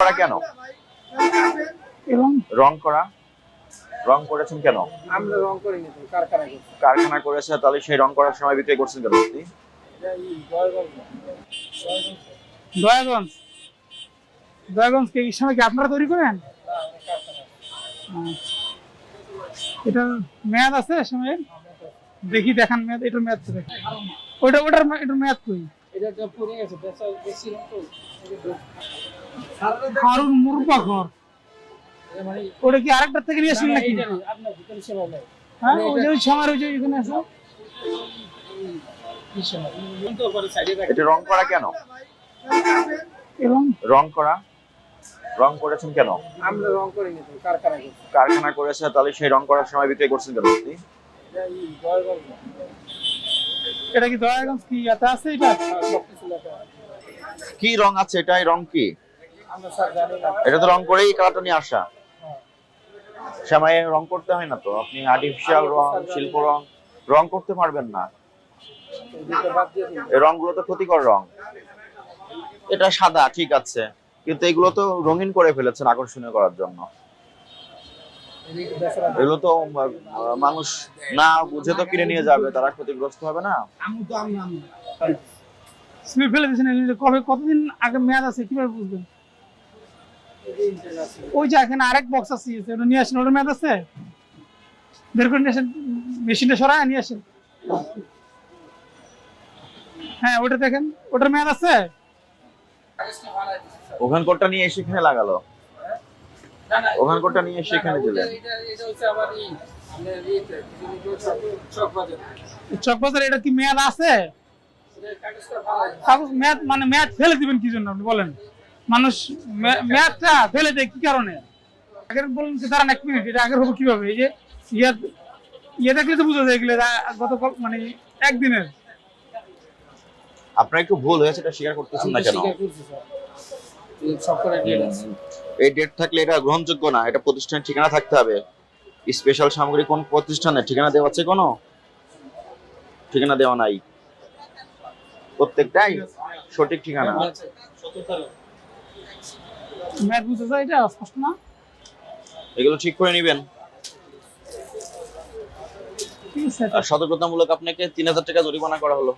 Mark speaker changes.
Speaker 1: করা কেন? রং করা? রং করেছেন কেন?
Speaker 2: আমরা রং করি না তো কারখানা
Speaker 1: কারখানা করেছে তাহলে সেই রং করার সময় বিক্রি করছেন কেন আপনি?
Speaker 3: দয়াগঞ্জ। দয়াগঞ্জ কি সময় কি আপনারা তৈরি করেন? আচ্ছা। মেয়াদ আছে সময়? দেখি দেখান মেয়াদ এটার মেয়াদ ওইটা ওটার এটার মেয়াদ কই?
Speaker 2: এটা তো গেছে বেশি রং তো
Speaker 3: হারুন মুরপা ঘর ওটা কি আরেকটার থেকে নিয়ে নাকি? হ্যাঁ ওই যে ওই ওই যে এখানে আছে
Speaker 1: এটা রং করা কেন?
Speaker 3: এবং?
Speaker 1: রং করা? রং করেছেন কেন?
Speaker 2: আমরা রং করি না তো কারখানা
Speaker 1: কারখানা করেছে তাহলে সেই রং করার সময় বিক্রি করছেন কেন আপনি?
Speaker 2: এটা
Speaker 3: কি দয়াগঞ্জ কি আছে এটা।
Speaker 1: কি রং আছে? এটাই রং কি? এটা তো রং করেই কালারটা নিয়ে আসা
Speaker 2: হ্যাঁ।
Speaker 1: সময় রং করতে হয় না তো আপনি আর্টিফিশিয়াল রং শিল্প রং রং করতে পারবেন না রংগুলো তো ক্ষতিকর রং এটা সাদা ঠিক আছে কিন্তু এগুলো তো রঙিন করে ফেলেছেন আকর্ষণীয় করার জন্য এগুলো তো মানুষ না বুঝে তো কিনে নিয়ে যাবে তারা ক্ষতিগ্রস্ত হবে না
Speaker 3: কবে কতদিন আগে মেয়াদ আছে কীভাবে বুঝবেন ওই যে এখানে আরেক বক্স আছে ওটা নিয়ে আসেন ওটার মেয়াদ আছে? বের করে নিয়ে আসেন মেশিনটা সরায় নিয়ে আসেন। হ্যাঁ ওটা দেখেন ওটার মেয়াদ আছে?
Speaker 1: ওখান কোটটা নিয়ে এসে এখানে লাগালো। ওখান কোটটা নিয়ে এসে এখানে দিলেন।
Speaker 3: চকবাজার এটা কি মেয়াদ আছে? মেয়াদ মানে মেয়াদ ফেলে দিবেন কি জন্য আপনি বলেন? মানুষ মে- মেয়াদটা ফেলে দেয় কি কারণে? আগের বলুন যে দাঁড়ান এক মিনিট এটা আগের হবে কীভাবে? এই যে ইয়ে ইয়ে দেখলে তো বুঝা যায় এগুলো গতকাল মানে একদিনের।
Speaker 1: আপনার একটু ভুল হয়েছে এটা স্বীকার করতেছেন না কেন?
Speaker 2: স্বীকার করছি এই সব করে ডেট
Speaker 1: এই ডেট থাকলে এটা গ্রহণযোগ্য না এটা প্রতিষ্ঠানের ঠিকানা থাকতে হবে। স্পেশাল সামগ্রী কোন প্রতিষ্ঠানের? ঠিকানা দেওয়া আছে কোনো? ঠিকানা দেওয়া নাই। প্রত্যেকটাই সঠিক ঠিকানা।
Speaker 2: সততার
Speaker 3: বুঝে যায় এটা স্পষ্ট না?
Speaker 1: এগুলো ঠিক করে নেবেন। সতর্কতামূলক আপনাকে তিন হাজার টাকা জরিমানা করা হলো।